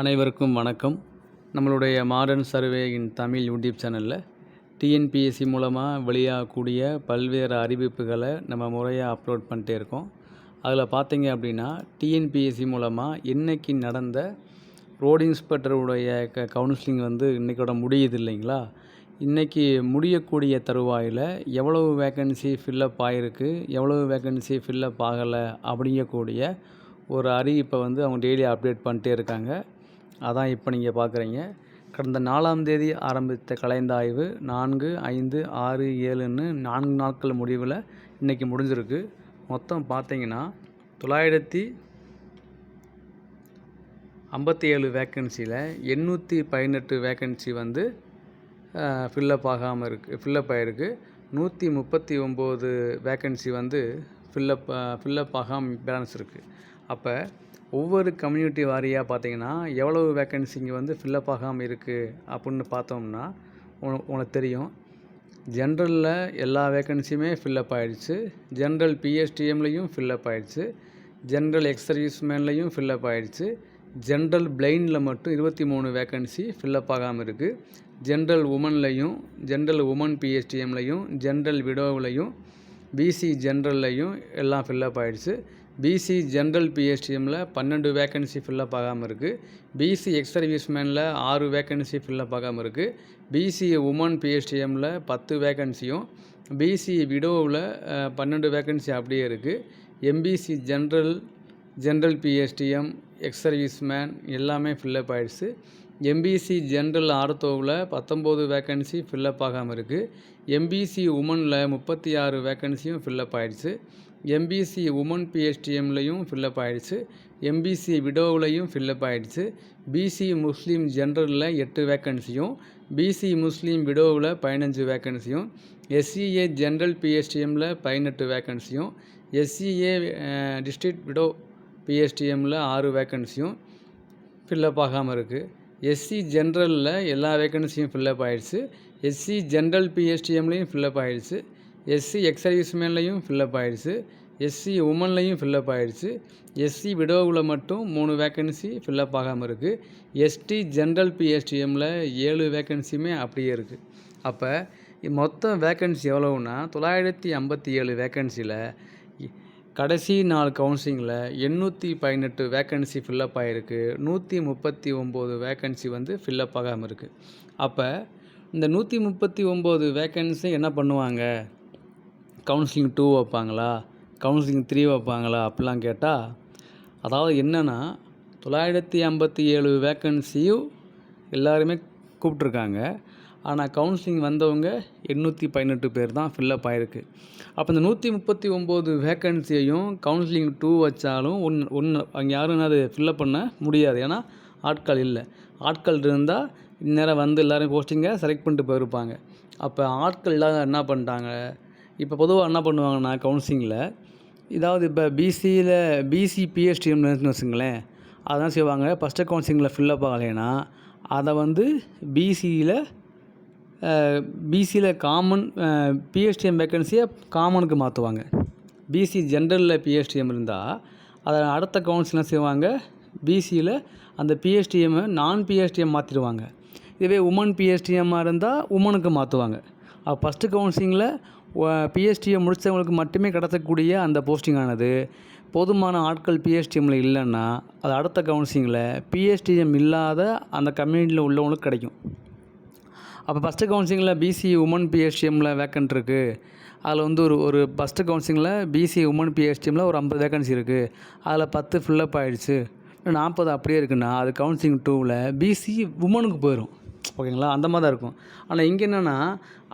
அனைவருக்கும் வணக்கம். நம்மளுடைய modern survey in Tamil YouTube சேனலில் டிஎன்பிஎஸ்சி மூலமாக வெளியாகக்கூடிய பல்வேறு அறிவிப்புகளை நம்ம முறையாக அப்லோட் பண்ணிட்டே இருக்கோம். அதில் பார்த்தீங்க அப்படின்னா டிஎன்பிஎஸ்சி மூலமாக இன்றைக்கி நடந்த ரோடு இன்ஸ்பெக்டருடைய க கவுன்சிலிங் வந்து இன்றைக்கோட முடியுது இல்லைங்களா? இன்றைக்கி முடியக்கூடிய தருவாயில் எவ்வளவு வேக்கன்சி ஃபில்லப் ஆகிருக்கு எவ்வளவு வேக்கன்சி ஃபில்லப் ஆகலை அப்படிங்கக்கூடிய ஒரு அறிவிப்பை வந்து அவங்க டெய்லி அப்டேட் பண்ணிட்டே இருக்காங்க. அதான் இப்போ நீங்கள் பார்க்குறீங்க கடந்த நாலாம் தேதி ஆரம்பித்த கலந்தாய்வு நான்கு ஐந்து ஆறு ஏழுன்னு நான்கு நாட்கள் முடிவில் இன்றைக்கி முடிஞ்சிருக்கு. மொத்தம் பார்த்தீங்கன்னா தொள்ளாயிரத்தி ஐம்பத்தி ஏழு வேக்கன்சியில் எண்ணூற்றி பதினெட்டு வேக்கன்சி வந்து ஃபில்லப் ஆகாமல் இருக்குது ஃபில்லப் ஆகிருக்கு நூற்றி முப்பத்தி ஒம்பது வேக்கன்சி வந்து ஃபில்லப் ஃபில்லப் ஆகாமல் பேலன்ஸ் இருக்குது அப்போ ஒவ்வொரு கம்யூனிட்டி வாரியாக பார்த்தீங்கன்னா எவ்வளவு வேக்கன்சி இங்கே வந்து ஃபில்லப் ஆகாமல் இருக்குது அப்படின்னு பார்த்தோம்னா உன- உனக்கு தெரியும். ஜென்ரலில் எல்லா வேக்கன்சியுமே ஃபில்லப் ஆகிடுச்சு ஜென்ரல் பிஎஸ்டிஎம்லேயும் ஃபில்லப் ஆகிடுச்சு ஜென்ரல் எக்ஸ் சர்வீஸ்மேன்லேயும் ஃபில்லப் ஆகிடுச்சு ஜென்ரல் பிளைனில் மட்டும் இருபத்தி மூணு வேக்கன்சி ஃபில்லப் ஆகாமல் இருக்குது ஜென்ரல் உமன்லையும் ஜென்ரல் உமன் பிஎஸ்டிஎம்லையும் ஜென்ரல் விடோவிலையும் பிசி ஜென்ரல்லையும் எல்லாம் ஃபில்லப் ஆகிடுச்சு பிசி ஜென்ரல் பிஎஸ்டிஎம்மில் பன்னெண்டு வேக்கன்சி ஃபில்லப் ஆகாமல் இருக்குது பிசி எக்ஸ் சர்வீஸ்மேனில் ஆறு வேக்கன்சி ஃபில்லப் ஆகாமல் இருக்குது பிசி உமன் பிஎஸ்டிஎம்மில் பத்து வேக்கன்சியும் பிசி விடோவில் பன்னெண்டு வேக்கன்சி அப்படியே இருக்குது MBC general general PSTM ex serviceman எல்லாமே ஃபில்லப் ஆகிடுச்சு எம்பிசி ஜென்ரல் ஆர்த்தோவில் பத்தொம்போது வேக்கன்சி ஃபில்லப் ஆகாமல் இருக்குது எம்பிசி உமனில் முப்பத்தி ஆறு வேக்கன்சியும் ஃபில்லப் ஆகிடுச்சு எம்பிசி உமன் பிஎஸ்டிஎம்லையும் ஃபில்லப் ஆகிடுச்சு எம்பிசி விடோவிலையும் ஃபில்லப் ஆகிடுச்சு பிசி முஸ்லீம் ஜென்ரலில் எட்டு வேக்கன்சியும் பிசி முஸ்லீம் விடோவில் பதினஞ்சு வேக்கன்சியும் எஸ்சிஏ ஜென்ரல் பிஎஸ்டிஎம்மில் பதினெட்டு வேக்கன்சியும் எஸ்சிஏ டிஸ்ட்ரிக்ட் விடோ பிஎஸ்டிஎம்மில் ஆறு வேக்கன்சியும் ஃபில்லப் ஆகாமல் இருக்குது எஸ்சி ஜென்ரலில் எல்லா வேக்கன்சியும் ஃபில்லப் ஆகிடுச்சு எஸ்சி ஜென்ரல் பிஹெச்டிஎம்லேயும் ஃபில்லப் ஆகிடுச்சு எஸ்சி எக்ஸ் சர்வீஸ்மேன்லையும் ஃபில்லப் ஆயிடுச்சு. எஸ்சி உமன்லேயும் ஃபில்லப் ஆயிடுச்சு. எஸ்சி விடோவில் மட்டும் மூணு வேக்கன்சி ஃபில்லப் ஆகாமல் இருக்குது எஸ்டி ஜென்ரல் பிஎஸ்டிஎம்மில் ஏழு வேக்கன்சியுமே அப்படியே இருக்குது அப்போ மொத்தம் வேக்கன்சி எவ்வளோன்னா தொள்ளாயிரத்தி ஐம்பத்தி ஏழு வேக்கன்சியில் கடைசி நாள் கவுன்சிலிங்கில் எண்ணூற்றி பதினெட்டு வேக்கன்சி ஃபில்லப் ஆகிருக்கு நூற்றி முப்பத்தி ஒம்பது வேக்கன்சி வந்து ஃபில்லப் ஆகாமல் இருக்குது அப்போ இந்த நூற்றி முப்பத்தி ஒம்பது வேக்கன்சி என்ன பண்ணுவாங்க? கவுன்சிலிங் டூ வைப்பாங்களா? கவுன்சிலிங் த்ரீ வைப்பாங்களா? அப்படிலாம் கேட்டால் அதாவது என்னென்னா தொள்ளாயிரத்தி ஐம்பத்தி ஏழு வேக்கன்சியும் எல்லாருமே கூப்பிட்ருக்காங்க ஆனால் கவுன்சிலிங் வந்தவங்க எண்ணூற்றி பதினெட்டு பேர் தான் ஃபில்லப் ஆகிருக்கு அப்போ இந்த நூற்றி முப்பத்தி ஒம்பது வேக்கன்சியையும் கவுன்சிலிங் டூ வச்சாலும் ஒன்று ஒன்று அங்கே யாரும் அது ஃபில்லப் பண்ண முடியாது. ஏன்னா ஆட்கள் இல்லை. ஆட்கள் இருந்தால் இந்நேரம் வந்து எல்லோரும் போஸ்டிங்கை செலக்ட் பண்ணிட்டு போயிருப்பாங்க. அப்போ ஆட்கள் இல்லாத என்ன பண்ணிட்டாங்க? இப்போ பொதுவாக என்ன பண்ணுவாங்கன்னா கவுன்சிலிங்கில் இதாவது இப்போ பிசியில் பிசி பிஎஸ்டிஎம்னு வச்சுங்களேன் அதான் செய்வாங்க. ஃபஸ்ட்டு கவுன்சிலிங்கில் ஃபில்லப் ஆகலைன்னா அதை வந்து பிசியில் பிசியில் காமன் பிஎஸ்டிஎம் வேக்கன்சியை காமனுக்கு மாற்றுவாங்க. பிசி ஜென்ரலில் பிஎஸ்டிஎம் இருந்தால் அதை அடுத்த கவுன்சிலாம் செய்வாங்க. பிசியில் அந்த பிஹெச்டிஎம்மை நான் பிஎஸ்டிஎம் மாற்றிடுவாங்க இதுவே உமன் பிஎஸ்டிஎம்மாக இருந்தால் உமனுக்கு மாற்றுவாங்க. அப்போ ஃபஸ்ட்டு கவுன்சிலிங்கில் பிஎஸ்டிஎம் முடித்தவங்களுக்கு மட்டுமே கிடத்தக்கூடிய அந்த போஸ்டிங்கானது போதுமான ஆட்கள் பிஎஸ்டிஎம்மில் இல்லைன்னா அது அடுத்த கவுன்சிலிங்கில் பிஎஸ்டிஎம் இல்லாத அந்த கம்யூனிட்டியில் உள்ளவங்களுக்கு கிடைக்கும். அப்போ ஃபஸ்ட்டு கவுன்சிலிங்கில் பிசி உமன் பிஎஸ்டிஎம்மில் வேக்கன்ட் இருக்குது அதில் வந்து ஒரு ஒரு ஃபஸ்ட்டு கவுன்சிலிங்கில் பிசி உமன் பிஎஸ்டிஎம்மில் ஒரு ஐம்பது வேக்கன்சி இருக்குது அதில் பத்து ஃபில்லப் ஆகிடுச்சு நாற்பது அப்படியே இருக்குன்னா அது கவுன்சிலிங் டூவில் பிசி உமனுக்கு போயிடும் ஓகேங்களா? அந்த மாதிரி தான் இருக்கும். ஆனால் இங்கே என்னென்னா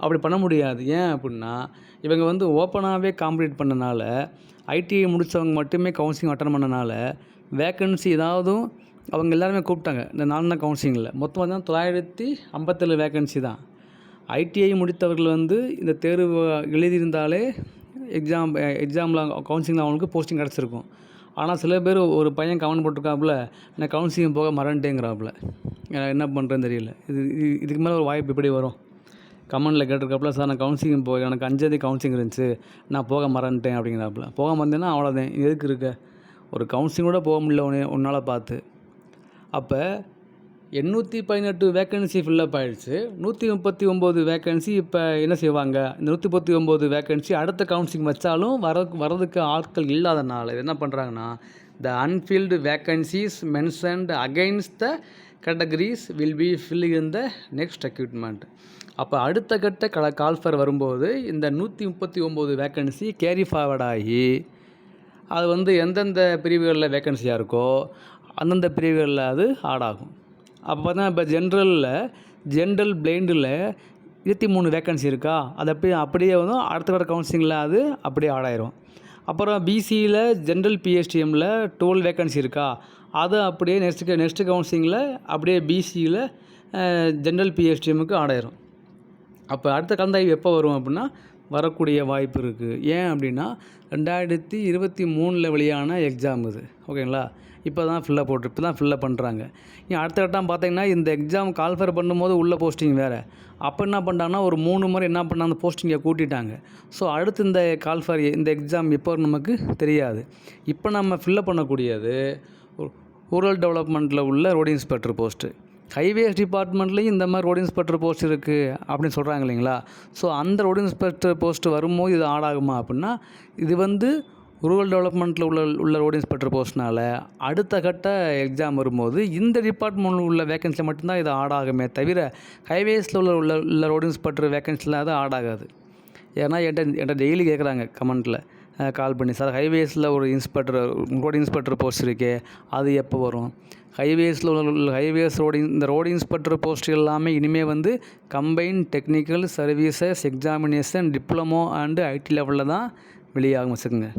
அப்படி பண்ண முடியாது. ஏன் அப்படின்னா இவங்க வந்து ஓப்பனாகவே காம்படிட் பண்ணனால ஐடிஐ முடித்தவங்க மட்டுமே கவுன்சிலிங் அட்டன் பண்ணனால வேக்கன்சி ஏதாவதும் அவங்க எல்லாருமே கூப்பிட்டாங்க. இந்த நாலு கவுன்சிலிங்கில் மொத்தமாக தான் தொள்ளாயிரத்தி ஐம்பத்தேழு வேக்கன்சி தான். ஐடிஐ முடித்தவர்கள் வந்து இந்த தேர்வு எழுதியிருந்தாலே எக்ஸாம் எக்ஸாமில் கவுன்சிலிங்கில் அவங்களுக்கு போஸ்டிங் கிடச்சிருக்கும். ஆனால் சில பேர் ஒரு பையன் கமெண்ட் போட்டிருக்காப்புல நான் கவுன்சிலிங் போக மறந்துட்டேங்கிறாப்புல. என்ன பண்ணுறேன்னு தெரியல. இது இது- இதுக்கு மேலே ஒரு வாய்ப்பு எப்படி வரும். கமெண்டில் கேட்டிருக்காப்புல சார் நான் கவுன்சிலிங் போய் எனக்கு அஞ்சாவது கவுன்சிலிங் இருந்துச்சு. நான் போக மறந்துட்டேன் அப்படிங்கிறாப்புல. போக மறந்தேன்னா அவ்வளோதான் எதுக்கு இருக்க? ஒரு கவுன்சிலிங் கூட போக முடியல உன்னை உன்னால் பார்த்து. அப்போ எண்ணூற்றி பதினெட்டு வேக்கன்சி ஃபில்லப் ஆகிடுச்சு நூற்றி முப்பத்தி ஒம்பது வேக்கன்சி இப்போ என்ன செய்வாங்க? இந்த நூற்றி முப்பத்தி ஒம்பது வேக்கன்சி அடுத்த கவுன்சிலிங் வச்சாலும் வர வரதுக்கு ஆட்கள் இல்லாதனால இது என்ன பண்ணுறாங்கன்னா the unfilled vacancies mentioned against the categories will be filling in the next equipment அப்போ அடுத்த கட்ட கல கால்ஃபர் வரும்போது இந்த நூற்றி முப்பத்தி ஒம்பது வேக்கன்சி கேரி ஃபார்வர்ட் ஆகி அது வந்து எந்தெந்த பிரிவுகளில் வேக்கன்சியாக இருக்கோ அந்தந்த பிரிவுகளில் அது ஆட் ஆகும். அப்போ பார்த்தா இப்போ ஜென்ரலில் ஜென்ரல் பிளைண்டில் இருபத்தி மூணு வேக்கன்சி இருக்கா? அது அப்படியே அப்படியே வந்து அடுத்த கட்ட கவுன்சிலிங்கில் அது அப்படியே ஆட் ஆயிரும். அப்புறம் பிசியில் ஜென்ரல் பிஎஸ்டிஎம்மில் டுவெல் வேக்கன்சி இருக்கா? அது அப்படியே நெக்ஸ்ட்டு நெக்ஸ்ட்டு கவுன்சிலிங்கில் அப்படியே பிசியில் ஜென்ரல் பிஎஸ்டிஎம்முக்கு ஆட் ஆயிரும். அப்போ அடுத்த கலந்தாய்வு எப்போ வரும் அப்படின்னா வரக்கூடிய வாய்ப்பு இருக்குது ஏன் அப்படின்னா ரெண்டாயிரத்தி இருபத்தி மூணில் வெளியான எக்ஸாம் இது. ஓகேங்களா இப்போ தான் ஃபில்லப் போட்டு இப்போ தான் ஃபில்லப் பண்ணுறாங்க ஏன் அடுத்த கட்டம் பார்த்தீங்கன்னா இந்த எக்ஸாம் கால்ஃபர் பண்ணும்போது உள்ள போஸ்டிங் வேறு. அப்போ என்ன பண்ணிட்டாங்கன்னா ஒரு மூணு முறை என்ன பண்ணாங்க அந்த போஸ்டிங்கை கூட்டிட்டாங்க. ஸோ அடுத்து இந்த கால்ஃபர் இந்த எக்ஸாம் எப்போ நமக்கு தெரியாது. இப்போ நம்ம ஃபில்லப் பண்ணக்கூடியது ரூரல் டெவலப்மெண்ட்டில் உள்ள ரோடு இன்ஸ்பெக்டர் போஸ்ட்டு ஹைவேஸ் டிபார்ட்மெண்ட்லேயும் இந்த மாதிரி ரோடு இன்ஸ்பெக்டர் போஸ்ட் இருக்குது அப்படின்னு சொல்கிறாங்க இல்லைங்களா? ஸோ அந்த ரோடு இன்ஸ்பெக்டர் போஸ்ட் வரும்போது இது ஆடாகுமா அப்படின்னா இது வந்து ரூரல் டெவலப்மெண்ட்டில் உள்ள உள்ள ரோடு இன்ஸ்பெக்டர் போஸ்ட்னால அடுத்த கட்ட எக்ஸாம் வரும்போது இந்த டிபார்ட்மெண்ட்டில் உள்ள வேகன்சியில் மட்டும்தான் இது ஆடாகுமே தவிர ஹைவேஸில் உள்ள உள்ள உள்ள ரோடு இன்ஸ்பெக்டர் வேகன்சியில் அது ஆடாகாது. ஏன்னா என்கிட்ட என்கிட்ட டெய்லி கேட்குறாங்க கமெண்ட்டில் கால் பண்ணி சார் ஹைவேஸில் ஒரு இன்ஸ்பெக்டர் ரோடு இன்ஸ்பெக்டர் போஸ்ட் இருக்கே அது எப்போ வரும்? ஹைவேஸில் உள்ள ஹைவேஸ் ரோடு இந்த ரோடு இன்ஸ்பெக்டர் போஸ்ட் எல்லாமே இனிமேல் வந்து combine technical services examination diploma and IT லெவலில் தான் வெளியாகும் வச்சுக்கோங்க.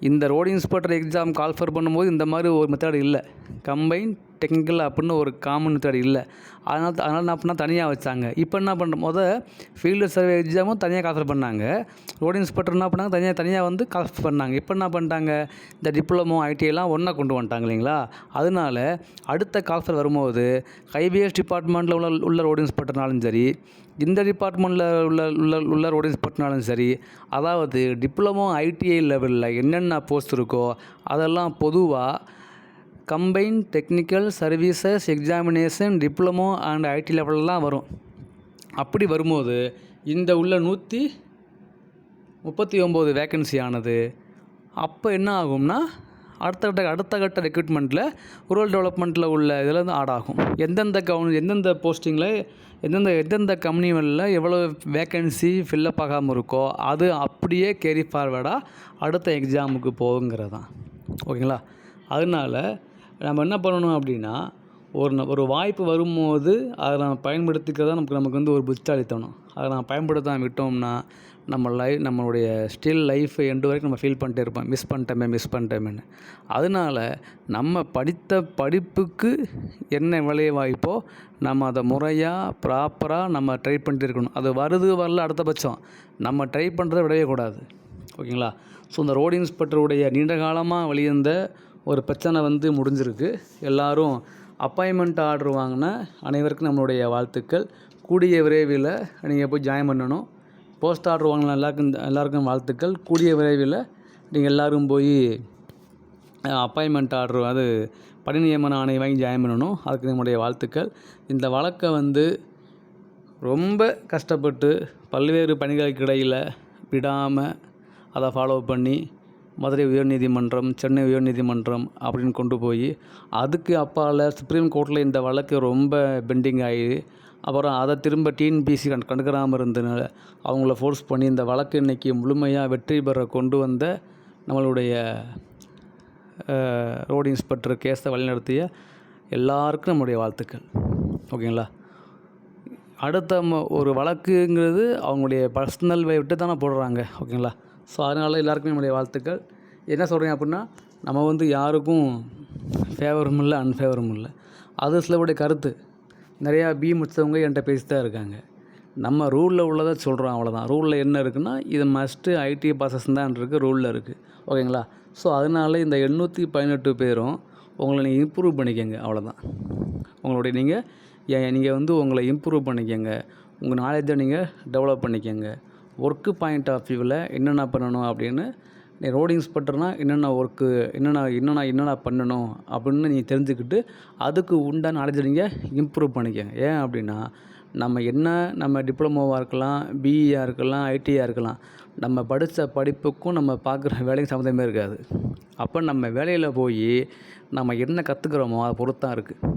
இந்த ரோடு இன்ஸ்பெக்டர் எக்ஸாம் கால்ஃபர் பண்ணும்போது இந்த மாதிரி ஒரு மெத்தட் இல்லை. கம்பைன் டெக்னிக்கல் அப்படின்னு ஒரு காமன் மெத்தட் இல்லை. அதனால் அதனால் என்ன பண்ணால் தனியாக வச்சாங்க. இப்போ என்ன பண்ணுற முத ஃபீல்டு சர்வே எக்ஸாமும் தனியாக கால்ஃபர் பண்ணாங்க. ரோடு இன்ஸ்பெக்டர் என்ன பண்ணாங்க? தனியாக தனியாக வந்து கால்ஃபர் பண்ணாங்க. இப்போ என்ன பண்ணிட்டாங்க இந்த டிப்ளமோ ஐடிஐலாம் ஒன்றா கொண்டு வந்துட்டாங்க இல்லைங்களா? அதனால அடுத்த கால்ஃபர் வரும்போது ஹைவேஸ் டிபார்ட்மெண்ட்டில் உள்ள உள்ள ரோடு இன்ஸ்பெக்டர்னாலும் சரி இந்த டிபார்ட்மெண்ட்டில் உள்ள உள்ள உள்ள ரோடு இன்ஸ்பெக்டர்னாலும் சரி அதாவது டிப்ளமோ ஐடிஐ லெவலில் என்னென்ன போஸ்ட் இருக்கோ அதெல்லாம் பொதுவாக combine technical services examination diploma and IT லெவலெலாம் வரும். அப்படி வரும்போது இந்த உள்ள நூற்றி முப்பத்தி ஒம்பது வேக்கன்சி ஆனது. அப்போ என்ன ஆகும்னா அடுத்த கட்ட அடுத்த கட்ட ரெக்ரூட்மெண்ட்டில் ரூரல் டெவலப்மெண்ட்டில் உள்ள இதில் வந்து ஆட் ஆகும். எந்தெந்த கவுன் எந்தெந்த போஸ்டிங்கில் எந்தெந்த எந்தெந்த கம்பெனிகளில் எவ்வளோ வேக்கன்சி ஃபில்லப் ஆகாமல் இருக்கோ அது அப்படியே கேரி ஃபார்வேர்டாக அடுத்த எக்ஸாமுக்கு போகுங்கிறது தான் ஓகேங்களா? அதனால நம்ம என்ன பண்ணணும் அப்படின்னா ஒரு ந- ஒரு வாய்ப்பு வரும்போது அதை நம்ம பயன்படுத்திக்கிறதா நமக்கு நமக்கு வந்து ஒரு புத்திசாலித்தனம். அதை நம்ம பயன்படுத்தாமல் விட்டோம்னா நம்ம லைஃப் நம்மளுடைய ஸ்டில் லைஃப்பை எண்டு வரைக்கும் நம்ம ஃபீல் பண்ணிட்டே இருப்போம். மிஸ் பண்ணிட்டோமே மிஸ் பண்ணிட்டோமேன்னு. அதனால நம்ம படித்த படிப்புக்கு என்ன விளைய வாய்ப்போ நம்ம அதை முறையாக ப்ராப்பராக நம்ம ட்ரை பண்ணிட்டு இருக்கணும். அது வருது வரல அடுத்த பட்சம். நம்ம ட்ரை பண்ணுறத விடவே கூடாது. ஓகேங்களா? ஸோ இந்த ரோடு இன்ஸ்பெக்டருடைய நீண்ட காலமாக வெளியிருந்த ஒரு பிரச்சனை வந்து முடிஞ்சிருக்கு. எல்லோரும் அப்பாயின்மெண்ட் ஆர்டர் வாங்கின அனைவருக்கும் நம்மளுடைய வாழ்த்துக்கள். கூடிய விரைவில் நீங்கள் போய் ஜாயின் பண்ணணும். போஸ்ட் ஆர்டர் வாங்கின எல்லாருக்கும் எல்லாருக்கும் வாழ்த்துக்கள். கூடிய விரைவில் நீங்கள் எல்லாரும் போய் அப்பாயின்மெண்ட் ஆர்டர் அது பணி நியமன ஆணை வாங்கி ஜாயின் பண்ணணும். அதுக்கு நம்முடைய வாழ்த்துக்கள். இந்த வழக்கை வந்து ரொம்ப கஷ்டப்பட்டு பல்வேறு பணிகளுக்கு இடையில் விடாமல் அதை ஃபாலோ பண்ணி மதுரை உயர்நீதிமன்றம் சென்னை உயர்நீதிமன்றம் அப்படின்னு கொண்டு போய் அதுக்கு அப்பால் சுப்ரீம் கோர்ட்டில் இந்த வழக்கு ரொம்ப பெண்டிங் ஆகி அப்புறம் அதை திரும்ப டிஎன்பிசி கண் கண்டுக்கிறாமல் இருந்ததுனால அவங்கள ஃபோர்ஸ் பண்ணி இந்த வழக்கு இன்றைக்கி முழுமையாக வெற்றி பெற கொண்டு வந்த நம்மளுடைய ரோடு இன்ஸ்பெக்டர் கேஸை வழிநடத்திய எல்லாருக்கும் நம்முடைய வாழ்த்துக்கள். ஓகேங்களா? அடுத்த ம- ஒரு வழக்குங்கிறது அவங்களுடைய பர்சனல் விட்டு தானே போடுறாங்க. ஓகேங்களா? ஸோ அதனால் எல்லாருக்குமே நம்முடைய வாழ்த்துக்கள். என்ன சொல்கிறேன் அப்படின்னா நம்ம வந்து யாருக்கும் ஃபேவரும் இல்லை அன்ஃபேவரும் இல்லை. அது சிலருடைய கருத்து. நிறையா பி முடித்தவங்க என்கிட்ட பேசி தான் இருக்காங்க. நம்ம ரூலில் உள்ளதை சொல்கிறோம் அவ்வளோதான் ரூலில் என்ன இருக்குன்னா இது மஸ்ட்டு ஐடி ப்ராசஸ் தான் இருக்குது ரூலில் இருக்குது ஓகேங்களா? ஸோ அதனால இந்த எண்ணூற்றி பதினெட்டு பேரும் உங்களை நீங்கள் இம்ப்ரூவ் பண்ணிக்கோங்க அவ்வளோதான் உங்களுடைய நீங்கள் நீங்கள் வந்து உங்களை இம்ப்ரூவ் பண்ணிக்கோங்க. உங்கள் நாலேஜை நீங்கள் டெவலப் பண்ணிக்கோங்க. ஒர்க்கு பாயிண்ட் ஆஃப் வியூவில் என்னென்ன பண்ணணும் அப்படின்னு நீ ரோடு இன்ஸ்பெக்டர்னால் என்னென்ன ஒர்க்கு என்னென்ன என்னென்ன என்னென்ன பண்ணணும் அப்படின்னு நீங்கள் தெரிஞ்சுக்கிட்டு அதுக்கு உண்டான நாலேஜை நீங்கள் இம்ப்ரூவ் பண்ணிக்கங்க. ஏன் அப்படின்னா நம்ம என்ன நம்ம டிப்ளமோவாக இருக்கலாம் பிஇயாக இருக்கலாம் ஐடியாக இருக்கலாம் நம்ம படித்த படிப்புக்கும் நம்ம பார்க்குற வேலைக்கும் சம்மந்தமே இருக்காது. அப்போ நம்ம வேலையில் போய் நம்ம என்ன கற்றுக்குறோமோ அதை பொறுத்தான் இருக்குது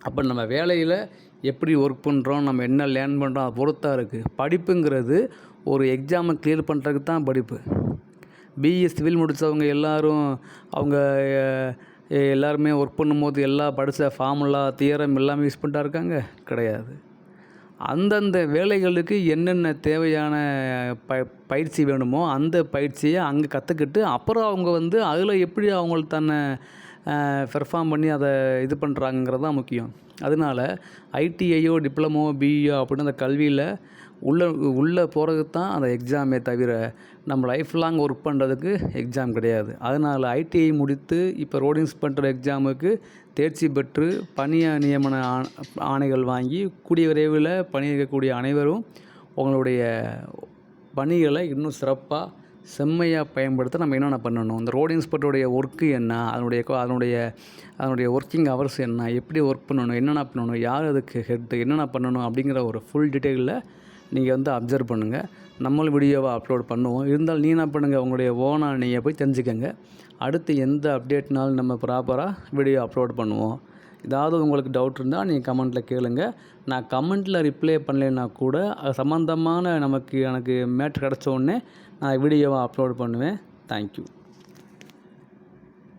அப்போ நம்ம வேலையில் எப்படி ஒர்க் பண்ணுறோம் நம்ம என்ன லேர்ன் பண்ணுறோம் அதை பொறுத்தாக இருக்குது படிப்புங்கிறது ஒரு எக்ஸாமை கிளியர் பண்ணுறதுக்கு தான் படிப்பு. பிஇ சிவில் முடித்தவங்க எல்லோரும் அவங்க எல்லாருமே ஒர்க் பண்ணும்போது எல்லா படித்த ஃபார்முலா தியரம் எல்லாமே யூஸ் பண்ணிட்டா இருக்காங்க? கிடையாது. அந்தந்த வேலைகளுக்கு என்னென்ன தேவையான ப பயிற்சி வேணுமோ அந்த பயிற்சியை அங்கே கற்றுக்கிட்டு அப்புறம் அவங்க வந்து அதில் எப்படி அவங்களுக்கு தன்னை பெர்ஃபார்ம் பண்ணி அதை இது பண்ணுறாங்கிறது தான் முக்கியம். அதனால ஐடிஐயோ டிப்ளமோ பிஇஓ அப்படின்னு அந்த கல்வியில் உள்ளே உள்ளே போகிறதுக்கு தான் அந்த எக்ஸாமே தவிர நம்ம லைஃப் லாங் ஒர்க் பண்ணுறதுக்கு எக்ஸாம் கிடையாது. அதனால் ஐடிஐ முடித்து இப்போ ரோடு இன்ஸ்பெக்டர் எக்ஸாமுக்கு தேர்ச்சி பெற்று பணிய நியமன ஆ- ஆணைகள் வாங்கி கூடிய விரைவில் பணியிருக்கக்கூடிய அனைவரும் உங்களுடைய பணிகளை இன்னும் சிறப்பாக செம்மையாக பயன்படுத்த நம்ம என்னென்ன பண்ணணும்? இந்த ரோடு இன்ஸ்பெக்டருடைய ஒர்க்கு என்ன? அதனுடைய அதனுடைய அதனுடைய ஒர்க்கிங் ஹவர்ஸ் என்ன? எப்படி ஒர்க் பண்ணணும்? என்னென்ன பண்ணணும்? யார் அதுக்கு ஹெட்டு என்னென்ன பண்ணணும்? அப்படிங்கிற ஒரு ஃபுல் டீட்டெயிலில் நீங்கள் வந்து அப்சர்வ் பண்ணுங்கள் நம்மளும் வீடியோவை அப்லோட் பண்ணுவோம். இருந்தாலும் நீ என்ன பண்ணுங்கள் உங்களுடைய ஓனாக நீங்கள் போய் தெரிஞ்சுக்கோங்க. அடுத்து எந்த அப்டேட்னாலும் நம்ம ப்ராப்பராக வீடியோ அப்லோட் பண்ணுவோம். ஏதாவது உங்களுக்கு டவுட் இருந்தால் நீங்கள் கமெண்ட்டில் கேளுங்க. நான் கமெண்ட்டில் ரிப்ளை பண்ணலைன்னா கூட அது சம்மந்தமான நமக்கு எனக்கு மேட்ரு கிடச்ச உடனே நான் வீடியோவை அப்லோட் பண்ணுவேன். தேங்க்யூ